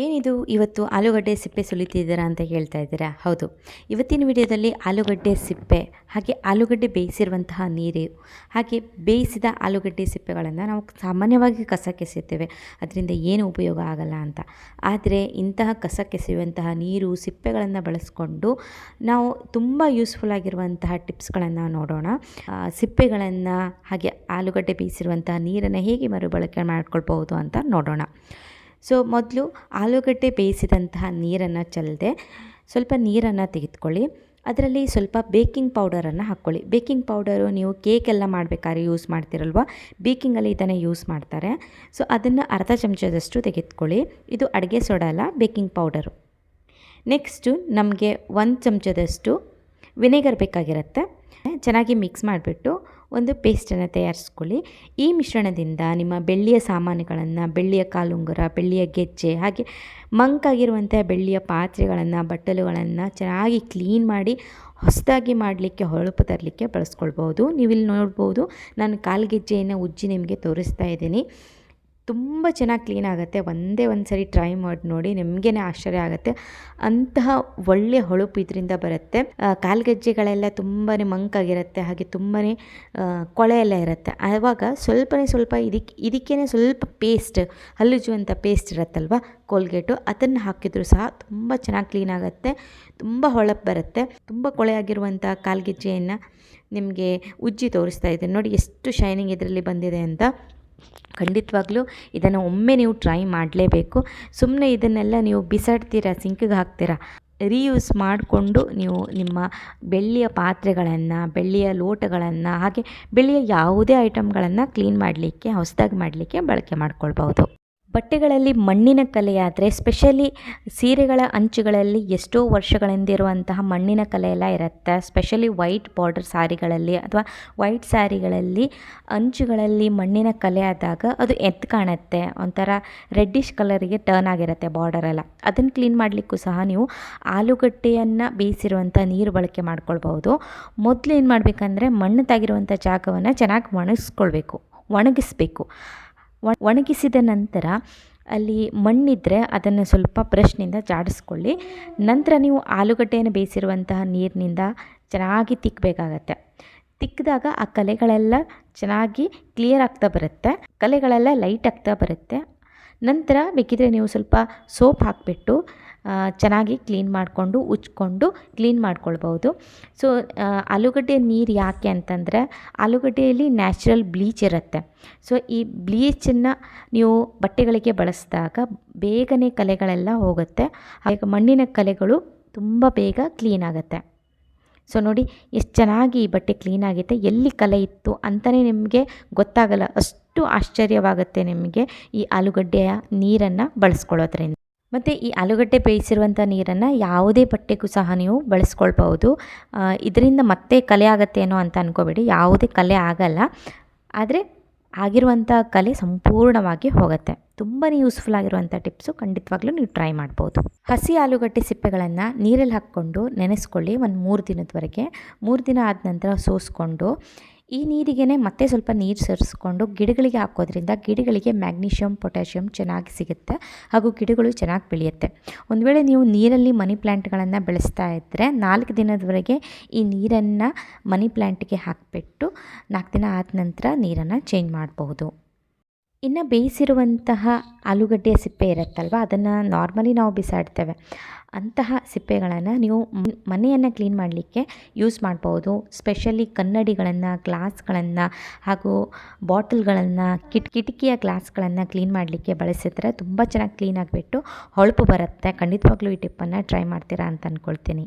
ಏನಿದು? ಇವತ್ತು ಆಲೂಗಡ್ಡೆ ಸಿಪ್ಪೆ ಸುಲಿತಿದ್ದೀರಾ ಅಂತ ಹೇಳ್ತಾ ಇದ್ದೀರಾ? ಹೌದು. ಇವತ್ತಿನ ವಿಡಿಯೋದಲ್ಲಿ ಆಲೂಗಡ್ಡೆ ಸಿಪ್ಪೆ, ಹಾಗೆ ಆಲೂಗಡ್ಡೆ ಬೇಯಿಸಿರುವಂತಹ ನೀರು, ಹಾಗೆ ಬೇಯಿಸಿದ ಆಲೂಗಡ್ಡೆ ಸಿಪ್ಪೆಗಳನ್ನು ನಾವು ಸಾಮಾನ್ಯವಾಗಿ ಕಸ ಕೆಸೆಯುತ್ತೇವೆ. ಅದರಿಂದ ಏನು ಉಪಯೋಗ ಆಗಲ್ಲ ಅಂತ. ಆದರೆ ಇಂತಹ ಕಸ ಕೆಸೆಯುವಂತಹ ನೀರು, ಸಿಪ್ಪೆಗಳನ್ನು ಬಳಸಿಕೊಂಡು ನಾವು ತುಂಬ ಯೂಸ್ಫುಲ್ ಆಗಿರುವಂತಹ ಟಿಪ್ಸ್ಗಳನ್ನು ನೋಡೋಣ. ಸಿಪ್ಪೆಗಳನ್ನು, ಹಾಗೆ ಆಲೂಗಡ್ಡೆ ಬೇಯಿಸಿರುವಂತಹ ನೀರನ್ನು ಹೇಗೆ ಮರುಬಳಕೆ ಮಾಡ್ಕೊಳ್ಬಹುದು ಅಂತ ನೋಡೋಣ. ಸೊ ಮೊದಲು ಆಲೂಗಡ್ಡೆ ಬೇಯಿಸಿದಂತಹ ನೀರನ್ನು ಚೆಲ್ಲದೆ ಸ್ವಲ್ಪ ನೀರನ್ನು ತೆಗೆದುಕೊಳ್ಳಿ. ಅದರಲ್ಲಿ ಸ್ವಲ್ಪ ಬೇಕಿಂಗ್ ಪೌಡರನ್ನು ಹಾಕ್ಕೊಳ್ಳಿ. ಬೇಕಿಂಗ್ ಪೌಡರು ನೀವು ಕೇಕ್ ಎಲ್ಲ ಮಾಡಬೇಕಾದ್ರೆ ಯೂಸ್ ಮಾಡ್ತಿರಲ್ವ? ಬೇಕಿಂಗಲ್ಲಿ ಇದನ್ನು ಯೂಸ್ ಮಾಡ್ತಾರೆ. ಸೊ ಅದನ್ನು ಅರ್ಧ ಚಮಚದಷ್ಟು ತೆಗೆದುಕೊಳ್ಳಿ. ಇದು ಅಡುಗೆ ಸೋಡಾ ಬೇಕಿಂಗ್ ಪೌಡರು. ನೆಕ್ಸ್ಟು ನಮಗೆ ಒಂದು ಚಮಚದಷ್ಟು ವಿನೆಗರ್ ಬೇಕಾಗಿರುತ್ತೆ. ಚೆನ್ನಾಗಿ ಮಿಕ್ಸ್ ಮಾಡಿಬಿಟ್ಟು ಒಂದು ಪೇಸ್ಟನ್ನು ತಯಾರಿಸ್ಕೊಳ್ಳಿ. ಈ ಮಿಶ್ರಣದಿಂದ ನಿಮ್ಮ ಬೆಳ್ಳಿಯ ಸಾಮಾನುಗಳನ್ನು, ಬೆಳ್ಳಿಯ ಕಾಲುಂಗುರ, ಬೆಳ್ಳಿಯ ಗೆಜ್ಜೆ, ಹಾಗೆ ಮಂಕಾಗಿರುವಂಥ ಬೆಳ್ಳಿಯ ಪಾತ್ರೆಗಳನ್ನು, ಬಟ್ಟಲುಗಳನ್ನು ಚೆನ್ನಾಗಿ ಕ್ಲೀನ್ ಮಾಡಿ ಹೊಸದಾಗಿ ಮಾಡಲಿಕ್ಕೆ, ಹೊಳಪು ತರಲಿಕ್ಕೆ ಬಳಸ್ಕೊಳ್ಬೋದು ನೀವಿಲ್ಲಿ ನೋಡ್ಬೋದು, ನಾನು ಕಾಲ್ಗೆಜ್ಜೆಯನ್ನು ಉಜ್ಜಿ ನಿಮಗೆ ತೋರಿಸ್ತಾ ಇದ್ದೀನಿ. ತುಂಬ ಚೆನ್ನಾಗಿ ಕ್ಲೀನ್ ಆಗುತ್ತೆ. ಒಂದೇ ಒಂದು ಸರಿ ಟ್ರೈ ಮಾಡಿ ನೋಡಿ ನಿಮಗೇನೆ ಆಶ್ಚರ್ಯ ಆಗುತ್ತೆ. ಅಂತಹ ಒಳ್ಳೆ ಹೊಳಪು ಇದರಿಂದ ಬರುತ್ತೆ. ಕಾಲ್ಗೆಜ್ಜೆಗಳೆಲ್ಲ ತುಂಬಾ ಮಂಕಾಗಿರುತ್ತೆ ಹಾಗೆ ತುಂಬಾ ಕೊಳೆ ಎಲ್ಲ ಇರುತ್ತೆ. ಆವಾಗ ಸ್ವಲ್ಪನೇ ಸ್ವಲ್ಪ ಇದಕ್ಕೆ ಇದಕ್ಕೇ ಸ್ವಲ್ಪ ಪೇಸ್ಟ್ ಹಲ್ಲುಜ್ಜುವಂಥ ಪೇಸ್ಟ್ ಇರುತ್ತಲ್ವ? ಕೋಲ್ಗೇಟು ಅದನ್ನು ಹಾಕಿದ್ರು ಸಹ ತುಂಬ ಚೆನ್ನಾಗಿ ಕ್ಲೀನ್ ಆಗುತ್ತೆ. ತುಂಬ ಹೊಳಪು ಬರುತ್ತೆ. ತುಂಬ ಕೊಳೆ ಆಗಿರುವಂಥ ಕಾಲ್ಗೆಜ್ಜೆಯನ್ನು ನಿಮಗೆ ಉಜ್ಜಿ ತೋರಿಸ್ತಾ ಇದ್ದೀನಿ. ನೋಡಿ ಎಷ್ಟು ಶೈನಿಂಗ್ ಇದರಲ್ಲಿ ಬಂದಿದೆ ಅಂತ. ಖಂಡಿತವಾಗ್ಲೂ ಇದನ್ನು ಒಮ್ಮೆ ನೀವು ಟ್ರೈ ಮಾಡಲೇಬೇಕು. ಸುಮ್ಮನೆ ಇದನ್ನೆಲ್ಲ ನೀವು ಬಿಸಾಡ್ತೀರಾ ಸಿಂಕಿಗೆ ಹಾಕ್ತೀರಾ ರೀಯೂಸ್ ಮಾಡಿಕೊಂಡು ನೀವು ನಿಮ್ಮ ಬೆಳ್ಳಿಯ ಪಾತ್ರೆಗಳನ್ನು, ಬೆಳ್ಳಿಯ ಲೋಟಗಳನ್ನು, ಹಾಗೆ ಬೆಳ್ಳಿಯ ಯಾವುದೇ ಐಟಮ್ಗಳನ್ನು ಕ್ಲೀನ್ ಮಾಡಲಿಕ್ಕೆ, ಹೊಸದಾಗಿ ಮಾಡಲಿಕ್ಕೆ ಬಳಕೆ ಮಾಡ್ಕೊಳ್ಬೋದು ಬಟ್ಟೆಗಳಲ್ಲಿ ಮಣ್ಣಿನ ಕಲೆಯಾದರೆ ಸ್ಪೆಷಲಿ ಸೀರೆಗಳ ಅಂಚುಗಳಲ್ಲಿ ಎಷ್ಟೋ ವರ್ಷಗಳಿಂದಿರುವಂತಹ ಮಣ್ಣಿನ ಕಲೆ ಇರುತ್ತೆ. ಸ್ಪೆಷಲಿ ವೈಟ್ ಬಾರ್ಡರ್ ಸ್ಯಾರಿಗಳಲ್ಲಿ ಅಥವಾ ವೈಟ್ ಸ್ಯಾರಿಗಳಲ್ಲಿ ಅಂಚುಗಳಲ್ಲಿ ಮಣ್ಣಿನ ಕಲೆ ಆದಾಗ ಅದು ಎದ್ದು ಕಾಣುತ್ತೆ. ಒಂಥರ ರೆಡ್ಡಿಶ್ ಕಲರಿಗೆ ಟರ್ನ್ ಆಗಿರುತ್ತೆ ಬಾರ್ಡರ್ ಎಲ್ಲ. ಅದನ್ನು ಕ್ಲೀನ್ ಮಾಡಲಿಕ್ಕೂ ಸಹ ನೀವು ಆಲೂಗಡ್ಡೆಯನ್ನು ಬೇಯಿಸಿರುವಂಥ ನೀರು ಬಳಕೆ ಮಾಡ್ಕೊಳ್ಬೋದು ಮೊದಲು ಏನು ಮಾಡಬೇಕಂದ್ರೆ ಮಣ್ಣು ತಾಗಿರುವಂಥ ಜಾಗವನ್ನು ಚೆನ್ನಾಗಿ ಒಣಗಿಸ್ಕೊಳ್ಬೇಕು. ಒಣಗಿಸ್ಬೇಕು. ಒಣ ಒಣಗಿಸಿದ ನಂತರ ಅಲ್ಲಿ ಮಣ್ಣಿದ್ದರೆ ಅದನ್ನು ಸ್ವಲ್ಪ ಬ್ರಷ್ನಿಂದ ಜಾಡಿಸ್ಕೊಳ್ಳಿ. ನಂತರ ನೀವು ಆಲೂಗಡ್ಡೆಯನ್ನು ಬೇಯಿಸಿರುವಂತಹ ನೀರಿನಿಂದ ಚೆನ್ನಾಗಿ ತಿಕ್ಕಬೇಕಾಗತ್ತೆ ತಿಕ್ಕಿದಾಗ ಆ ಕಲೆಗಳೆಲ್ಲ ಚೆನ್ನಾಗಿ ಕ್ಲಿಯರ್ ಆಗ್ತಾ ಬರುತ್ತೆ. ಕಲೆಗಳೆಲ್ಲ ಲೈಟ್ ಆಗ್ತಾ ಬರುತ್ತೆ. ನಂತರ ಬೇಕಿದ್ರೆ ನೀವು ಸ್ವಲ್ಪ ಸೋಪ್ ಹಾಕಿಬಿಟ್ಟು ಚೆನ್ನಾಗಿ ಕ್ಲೀನ್ ಮಾಡಿಕೊಂಡು ಉಚ್ಕೊಂಡು ಕ್ಲೀನ್ ಮಾಡ್ಕೊಳ್ಬೋದು ಸೊ ಆಲೂಗಡ್ಡೆ ನೀರು ಯಾಕೆ ಅಂತಂದರೆ ಆಲೂಗಡ್ಡೆಯಲ್ಲಿ ನ್ಯಾಚುರಲ್ ಬ್ಲೀಚ್ ಇರುತ್ತೆ. ಸೊ ಈ ಬ್ಲೀಚನ್ನು ನೀವು ಬಟ್ಟೆಗಳಿಗೆ ಬಳಸಿದಾಗ ಬೇಗನೆ ಕಲೆಗಳೆಲ್ಲ ಹೋಗುತ್ತೆ. ಹಾಗೆ ಮಣ್ಣಿನ ಕಲೆಗಳು ತುಂಬ ಬೇಗ ಕ್ಲೀನ್ ಆಗುತ್ತೆ. ಸೊ ನೋಡಿ ಎಷ್ಟು ಚೆನ್ನಾಗಿ ಈ ಬಟ್ಟೆ ಕ್ಲೀನ್ ಆಗಿದೆ ಎಲ್ಲಿ ಕಲೆ ಇತ್ತು ಅಂತಲೇ ನಿಮಗೆ ಗೊತ್ತಾಗಲ್ಲ. ಅಷ್ಟು ಆಶ್ಚರ್ಯವಾಗುತ್ತೆ ನಿಮಗೆ ಈ ಆಲೂಗಡ್ಡೆಯ ನೀರನ್ನು ಬಳಸ್ಕೊಳ್ಳೋದ್ರಿಂದ. ಮತ್ತು ಈ ಆಲೂಗಡ್ಡೆ ಬೇಯಿಸಿರುವಂಥ ನೀರನ್ನು ಯಾವುದೇ ಬಟ್ಟೆಗೂ ಸಹ ನೀವು ಬಳಸ್ಕೊಳ್ಬಹುದು. ಇದರಿಂದ ಮತ್ತೆ ಕಲೆ ಆಗುತ್ತೇನೋ ಅಂತ ಅಂದ್ಕೋಬೇಡಿ ಯಾವುದೇ ಕಲೆ ಆಗಲ್ಲ. ಆದರೆ ಆಗಿರುವಂಥ ಕಲೆ ಸಂಪೂರ್ಣವಾಗಿ ಹೋಗುತ್ತೆ. ತುಂಬಾ ಯೂಸ್ಫುಲ್ ಆಗಿರುವಂಥ ಟಿಪ್ಸು ಖಂಡಿತವಾಗ್ಲೂ ನೀವು ಟ್ರೈ ಮಾಡ್ಬೋದು. ಹಸಿ ಆಲೂಗಡ್ಡೆ ಸಿಪ್ಪೆಗಳನ್ನು ನೀರಲ್ಲಿ ಹಾಕ್ಕೊಂಡು ನೆನೆಸ್ಕೊಳ್ಳಿ ಒಂದು ಮೂರು ದಿನದವರೆಗೆ. ಮೂರು ದಿನ ಆದ ನಂತರ ಸೋಸ್ಕೊಂಡು ಈ ನೀರಿಗೇ ಮತ್ತೆ ಸ್ವಲ್ಪ ನೀರು ಸೇರಿಸ್ಕೊಂಡು ಗಿಡಗಳಿಗೆ ಹಾಕೋದ್ರಿಂದ ಗಿಡಗಳಿಗೆ ಮ್ಯಾಗ್ನೀಷಿಯಮ್ ಪೊಟ್ಯಾಷಿಯಮ್ ಚೆನ್ನಾಗಿ ಸಿಗುತ್ತೆ ಹಾಗೂ ಗಿಡಗಳು ಚೆನ್ನಾಗಿ ಬೆಳೆಯುತ್ತೆ. ಒಂದು ವೇಳೆ ನೀವು ನೀರಲ್ಲಿ ಮನಿ ಪ್ಲ್ಯಾಂಟ್ಗಳನ್ನು ಬೆಳೆಸ್ತಾ ಇದ್ದರೆ ನಾಲ್ಕು ದಿನದವರೆಗೆ ಈ ನೀರನ್ನು ಮನಿ ಪ್ಲ್ಯಾಂಟ್ಗೆ ಹಾಕಿಬಿಟ್ಟು ನಾಲ್ಕು ದಿನ ಆದ ನಂತರ ನೀರನ್ನು ಚೇಂಜ್ ಮಾಡಬಹುದು. ಇನ್ನು ಬೇಯಿಸಿರುವಂತಹ ಆಲೂಗಡ್ಡೆಯ ಸಿಪ್ಪೆ ಇರುತ್ತಲ್ವ, ಅದನ್ನು ನಾರ್ಮಲಿ ನಾವು ಬಿಸಾಡ್ತೇವೆ. ಅಂತಹ ಸಿಪ್ಪೆಗಳನ್ನು ನೀವು ಮನೆಯನ್ನು ಕ್ಲೀನ್ ಮಾಡಲಿಕ್ಕೆ ಯೂಸ್ ಮಾಡ್ಬೋದು. ಸ್ಪೆಷಲಿ ಕನ್ನಡಿಗಳನ್ನು, ಗ್ಲಾಸ್ಗಳನ್ನು ಹಾಗೂ ಬಾಟಲ್ಗಳನ್ನು, ಕಿಟ್, ಕಿಟಕಿಯ ಗ್ಲಾಸ್ಗಳನ್ನು ಕ್ಲೀನ್ ಮಾಡಲಿಕ್ಕೆ ಬಳಸಿದ್ರೆ ತುಂಬ ಚೆನ್ನಾಗಿ ಕ್ಲೀನ್ ಆಗಿಬಿಟ್ಟು ಹೊಳಪು ಬರುತ್ತೆ. ಖಂಡಿತವಾಗ್ಲೂ ಈ ಟಿಪ್ಪನ್ನು ಟ್ರೈ ಮಾಡ್ತೀರಾ ಅಂತ ಅಂದ್ಕೊಳ್ತೀನಿ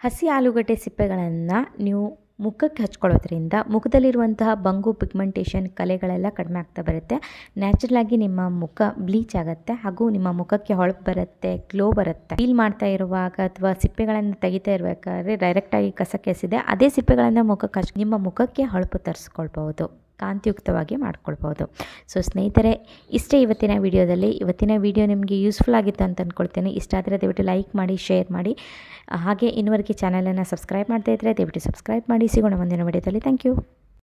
ಹಸಿ ಆಲೂಗಡ್ಡೆ ಸಿಪ್ಪೆಗಳನ್ನು ನೀವು ಮುಖಕ್ಕೆ ಹಚ್ಕೊಳ್ಳೋದ್ರಿಂದ ಮುಖದಲ್ಲಿರುವಂತಹ ಬಂಗು ಪಿಗ್ಮೆಂಟೇಷನ್ ಕಲೆಗಳೆಲ್ಲ ಕಡಿಮೆ ಆಗ್ತಾ ಬರುತ್ತೆ. ನ್ಯಾಚುರಲಾಗಿ ನಿಮ್ಮ ಮುಖ ಬ್ಲೀಚ್ ಆಗುತ್ತೆ ಹಾಗೂ ನಿಮ್ಮ ಮುಖಕ್ಕೆ ಹೊಳಪು ಬರುತ್ತೆ ಗ್ಲೋ ಬರುತ್ತೆ. ಫೀಲ್ ಮಾಡ್ತಾ ಇರುವಾಗ ಅಥವಾ ಸಿಪ್ಪೆಗಳನ್ನು ತೆಗಿತಾ ಇರಬೇಕಾದ್ರೆ ಡೈರೆಕ್ಟಾಗಿ ಕಸ ಕೆಸಿದೆ ಅದೇ ಸಿಪ್ಪೆಗಳನ್ನು ಮುಖಕ್ಕೆ ಹಚ್, ನಿಮ್ಮ ಮುಖಕ್ಕೆ ಹೊಳಪು ತರಿಸ್ಕೊಳ್ಬೋದು ಕಾಂತಿಯುಕ್ತವಾಗಿ ಮಾಡ್ಕೊಳ್ಬೋದು ಸೊ ಸ್ನೇಹಿತರೆ, ಇಷ್ಟೇ ಇವತ್ತಿನ ವಿಡಿಯೋದಲ್ಲಿ, ಇವತ್ತಿನ ವಿಡಿಯೋ ನಿಮಗೆ ಯೂಸ್ಫುಲ್ ಆಗಿತ್ತು ಅಂತ ಅಂದ್ಕೊಳ್ತೇನೆ ಇಷ್ಟ ಆದರೆ ದಯವಿಟ್ಟು ಲೈಕ್ ಮಾಡಿ ಶೇರ್ ಮಾಡಿ. ಹಾಗೆ ಇನ್ನುವರೆಗೆ ಚಾನಲನ್ನು ಸಬ್ಸ್ಕ್ರೈಬ್ ಮಾಡ್ತಾ ಇದ್ದರೆ ದಯವಿಟ್ಟು ಸಬ್ಸ್ಕ್ರೈಬ್ ಮಾಡಿ. ಸಿಗೋಣ ಮುಂದಿನ ವಿಡಿಯೋದಲ್ಲಿ. Thank you